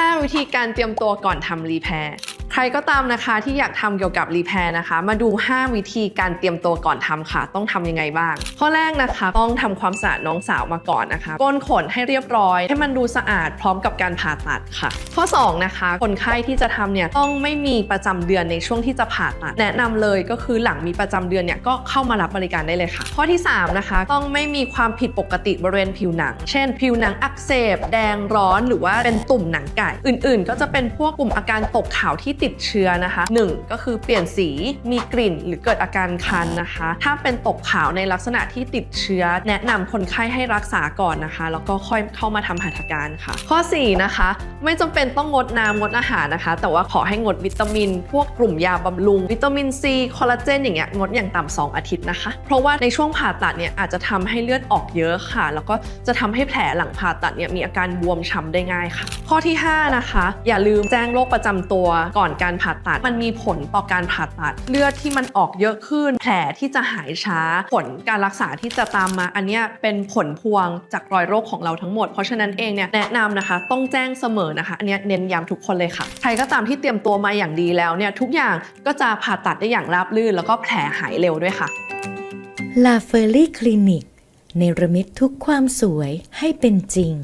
5 วิธีการเตรียมตัวก่อนทำรีแพร์ ใครก็ตามนะคะที่อยากทำเกี่ยวกับรีแพร์นะคะ มาดู 5 วิธีการเตรียมตัวก่อนทำค่ะ ต้องทำยังไงบ้าง ข้อแรกนะคะ ต้องทำความสะอาดน้องสาวมาก่อนนะคะก้นขนให้เรียบร้อย ให้มันดูสะอาดพร้อมกับการผ่าตัดค่ะ ข้อ 2 นะคะ คนไข้ที่จะทำเนี่ยต้องไม่มีประจำเดือนในช่วงที่จะผ่าตัด แนะนำเลยก็คือหลังมีประจำเดือนเนี่ยก็เข้ามารับบริการได้เลยค่ะ ข้อที่ 3 นะคะ ต้องไม่มีความผิดปกติบริเวณผิวหนัง เช่น ผิวหนังอักเสบ แดงร้อน หรือว่าเป็นตุ่มหนังไก่ อื่น ๆ ก็จะเป็นพวกกลุ่มอาการตกขาวที่ติดเชื้อนะคะ 1 ก็คือเปลี่ยนสีมีกลิ่นหรือเกิดอาการคันนะคะ ถ้าเป็นตกขาวในลักษณะที่ติดเชื้อ แนะนำคนไข้ให้รักษาก่อนนะคะ แล้วก็ค่อยเข้ามาทำหัตถการค่ะ ข้อ 4 นะคะ ไม่จำเป็นต้องงดน้ำงดอาหารนะคะ แต่ว่าขอให้งดวิตามิน พวกกลุ่มยาบำรุง วิตามินซีคอลลาเจนอย่างเงี้ยงดอย่างต่ำ2อาทิตย์นะคะ เพราะว่าในช่วงผ่าตัดเนี่ยอาจจะทำให้เลือดออกเยอะค่ะ แล้วก็จะทำให้แผลหลังผ่าตัดเนี่ยมีอาการบวมช้ำได้ง่ายค่ะ ข้อที่ 5 นะคะ อย่าลืมแจ้งโรคประจำตัวก่อนการผ่าตัด มันมีผลต่อการผ่าตัด เลือดที่มันออกเยอะขึ้น แผลที่จะหายช้า ผลการรักษาที่จะตามมา อันนี้เป็นผลพวงจากรอยโรคของเราทั้งหมด เพราะฉะนั้นเองเนี่ยแนะนำนะคะ ต้องแจ้งเสมอนะคะ อันนี้เน้นย้ำทุกคนเลยค่ะ ใครก็ตามที่เตรียมตัวมาอย่างดีแล้วเนี่ยทุกอย่างก็จะผ่าตัดได้อย่างราบรื่น แล้วก็แผลหายเร็วด้วยค่ะลาเฟอรี่คลินิกเนรมิตทุกความสวยให้เป็นจริง